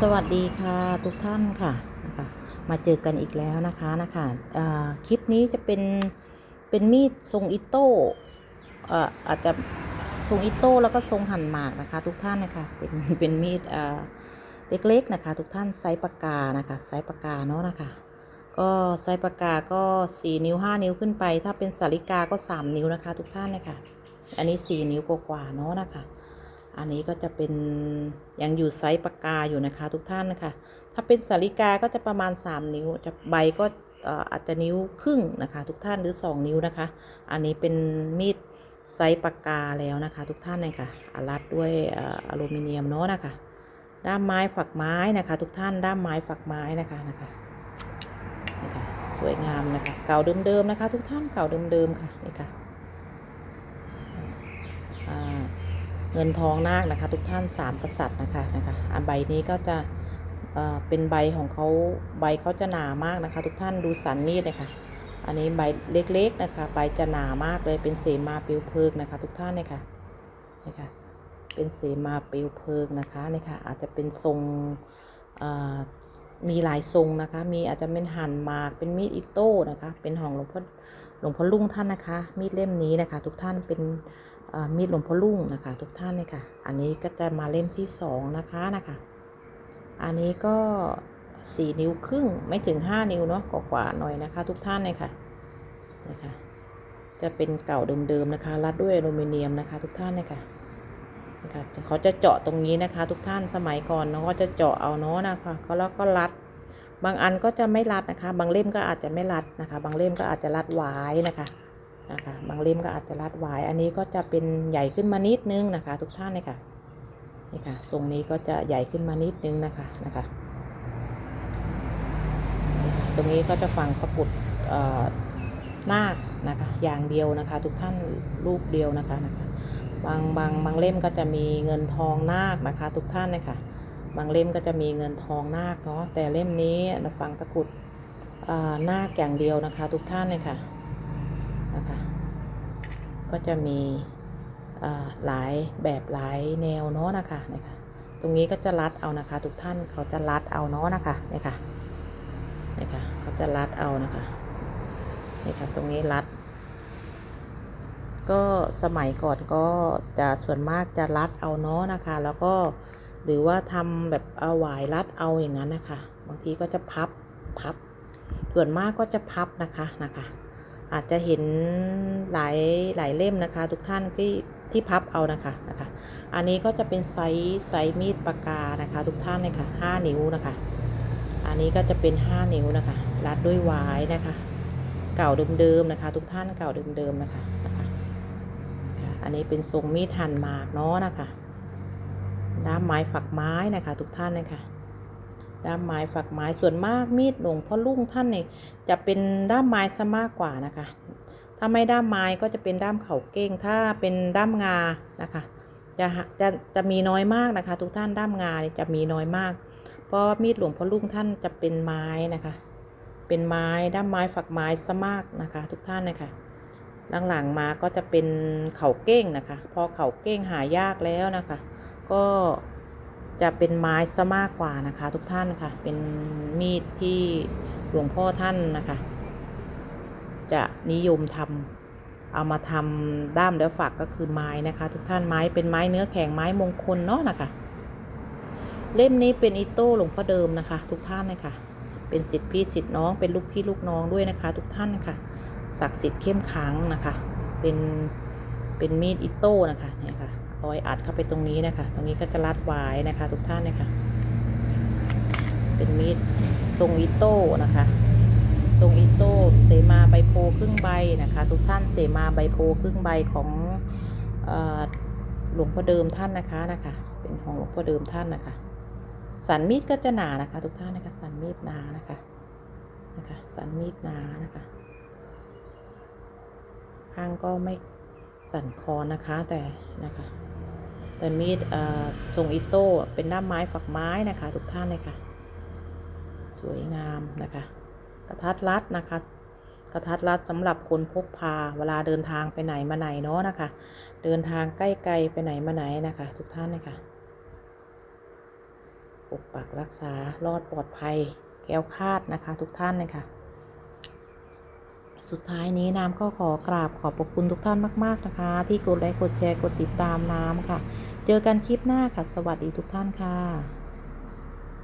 สวัสดีค่ะทุกท่านค่ะนะคะมาเจอกันอีกแล้วนะคะนะคะคลิปนี้จะเป็นเป็นมีดทรงอิโต้อ่าอาจจะทรงอิโต้แล้วก็ทรงหั่นหมากนะคะ ทุกท่านนะคะเป็นเป็นมีดอ่าเล็กๆนะคะ ทุกท่านไซส์ปากกานะคะไซส์ปากกาเนาะนะคะก็ไซส์ปากกาก็ 4 นิ้ว 5 นิ้วขึ้นไป ถ้าเป็นสาริกาก็ 3 นิ้วนะคะ ทุกท่านนะคะอันนี้ 4 นิ้วกว่าๆเนาะนะคะ อันนี้ก็จะเป็นยังอยู่ไซส์ปากกาอยู่นะคะทุกท่านนะคะถ้าเป็นสาริกาก็จะประมาณ 3 นิ้ว จะใบก็อาจจะนิ้วครึ่งนะคะ ทุกท่านหรือ 2 นิ้วนะคะ อันนี้เป็นมีดไซส์ปากกาแล้วนะคะ ทุกท่านเลยค่ะอารัดด้วยเอ่ออลูมิเนียมเนาะนะคะ ด้ามไม้ฝักไม้นะคะ ทุกท่านด้ามไม้ฝักไม้นะคะนะคะนี่ค่ะสวยงามนะคะ เก่าเดิมๆนะคะ ทุกท่านเก่าเดิมๆค่ะนี่ค่ะอ่า เงินทองนาคนะคะ ทุกท่านสามกษัตริย์นะคะนะคะอันใบนี้ก็จะเอ่อเป็นใบของเขาใบเขาจะหนามากนะคะ ทุกท่านดูสันมีดเลยค่ะ อันนี้ใบเล็กๆนะคะ ใบจะหนามากเลยเป็นเสมาเปลวเพลิงนะคะ ทุกท่านเลยค่ะนี่ค่ะ เป็นเสมาเปลวเพลิงนะคะนี่ค่ะ อาจจะเป็นทรงเอ่อมีหลายทรงนะคะ มีอาจจะเป็นหั่นหมาก เป็นมีดอิโต้นะคะ เป็นของหลวงพ่อหลวงพ่อลุงท่านนะคะ มีดเล่มนี้นะคะ ทุกท่านเป็น มีดหลวงพ่อลุ่งนะคะทุกท่านเลยค่ะ อันนี้ก็จะมาเล่มที่สองนะคะนะคะ อันนี้ก็สี่นิ้วครึ่งไม่ถึงห้านิ้วเนาะกว่าๆหน่อยนะคะ ทุกท่านเลยค่ะนะคะ จะเป็นเก่าเดิมๆนะคะ รัดด้วยอลูมิเนียมนะคะ ทุกท่านเลยค่ะนะคะเขาจะเจาะตรงนี้นะคะ ทุกท่านสมัยก่อนเนาะก็จะเจาะเอาเนาะนะคะเขาแล้วก็รัด บางอันก็จะไม่รัดนะคะ บางเล่มก็อาจจะไม่รัดนะคะ บางเล่มก็อาจจะรัดหวายนะคะ นะคะบางเล่มก็อาจจะรัดหวายอันนี้ก็จะเป็นใหญ่ขึ้นมานิดนึงนะคะ ทุกท่านเลยค่ะนี่ค่ะทรงนี้ก็จะใหญ่ขึ้นมานิดนึงนะคะนะคะตรงนี้ก็จะฝังตะกุดนาคนะคะอย่างเดียวนะคะ ทุกท่านรูปเดียวนะคะนะคะบางบางบางเล่มก็จะมีเงินทองนาคนะคะ ทุกท่านเลยค่ะบางเล่มก็จะมีเงินทองนาคเนาะแต่เล่มนี้ฝังตะกุดนาคอย่างเดียวนะคะ ทุกท่านเลยค่ะ ก็จะมีหลายแบบหลายแนวเนาะนะคะนะคะ ตรงนี้ก็จะรัดเอานะคะ ทุกท่านเขาจะรัดเอาเนาะนะคะเนี่ยค่ะเนี่ยค่ะเขาจะรัดเอานะคะเนี่ยค่ะตรงนี้รัด ก็สมัยก่อนก็จะส่วนมากจะรัดเอาเนาะนะคะ แล้วก็หรือว่าทำแบบเอาหวายรัดเอาอย่างนั้นนะคะ บางทีก็จะพับพับ ส่วนมากก็จะพับนะคะนะคะ อาจจะเห็นหลายหลายเล่มนะคะ ทุกท่านที่ที่พับเอานะคะนะคะ อันนี้ก็จะเป็นไซส์ไซส์มีดปากกานะคะ ทุกท่านเลยค่ะห้านิ้วนะคะ อันนี้ก็จะเป็นห้านิ้วนะคะ รัดด้วยวายนะคะ เก่าเดิมๆนะคะ ทุกท่านเก่าเดิมๆนะคะนะคะอันนี้เป็นทรงมีดหั่นหมากเนาะนะคะด้ามไม้ฝักไม้นะคะ ทุกท่านนะคะ ด้ามไม้ฝักไม้ส่วนมากมีดหลวงพ่อลุงท่านเนี่ยจะเป็นด้ามไม้ซะมากกว่านะคะ ถ้าไม่ด้ามไม้ก็จะเป็นด้ามเข่าเก้ง ถ้าเป็นด้ามงานะคะ จะจะจะมีน้อยมากนะคะ ทุกท่านด้ามงานจะมีน้อยมาก เพราะมีดหลวงพ่อลุงท่านจะเป็นไม้นะคะ เป็นไม้ด้ามไม้ฝักไม้ซะมากนะคะ ทุกท่านนะคะหลังๆมาก็จะเป็นเข่าเก้งนะคะ พอเข่าเก้งหายากแล้วนะคะ ก็ จะเป็นไม้ซะมากกว่านะคะ ทุกท่านค่ะ เป็นมีดที่หลวงพ่อท่านนะคะ จะนิยมทำเอามาทำด้ามแล้วฝักก็คือไม้นะคะ ทุกท่านไม้เป็นไม้เนื้อแข็งไม้มงคลเนาะนะคะ เล่มนี้เป็นอิโต้หลวงพ่อเดิมนะคะ ทุกท่านนะคะเป็นสิทธิพี่สิทธิน้องเป็นลูกพี่ลูกน้องด้วยนะคะ ทุกท่านนะคะศักดิ์สิทธิ์เข้มขังนะคะ เป็นเป็นมีดอิโต้นะคะเนี่ยค่ะ เอาไว้อัดเข้าไปตรงนี้นะคะ ตรงนี้ก็จะรัดไว้นะคะ ทุกท่านนะคะเป็นมีดทรงอิโต้นะคะทรงอิโต้เสมาใบโพครึ่งใบนะคะ ทุกท่านเสมาใบโพครึ่งใบของอหลวงพ่อเดิมท่านนะคะนะคะเป็นของหลวงพ่อเดิมท่านนะคะ สันมีดก็จะหนานะคะ ทุกท่านนะคะ สันมีดหนานะคะนะคะสันมีดหนานะคะข้างก็ไม่สั่นคอนะคะแต่นะคะ แต่มีดเอ่อทรงอิโต้เป็นด้าไม้ฝักไม้นะคะ ทุกท่านเลยค่ะ สวยงามนะคะ กระทัดรัดนะคะกระทัดรัดสำหรับคนพกพาเวลาเดินทางไปไหนมาไหนเนาะนะคะ เดินทางใกล้ๆไปไหนมาไหนนะคะ ทุกท่านเลยค่ะปกปักรักษารอดปลอดภัยแคล้วคาดนะคะ ทุกท่านเลยค่ะ สุดท้ายนี้น้ำก็ขอกราบขอบพระคุณทุกท่านมาก ๆ นะคะ ที่กดไลค์กดแชร์กดติดตามน้ำค่ะ เจอกันคลิปหน้าค่ะ สวัสดีทุกท่านค่ะ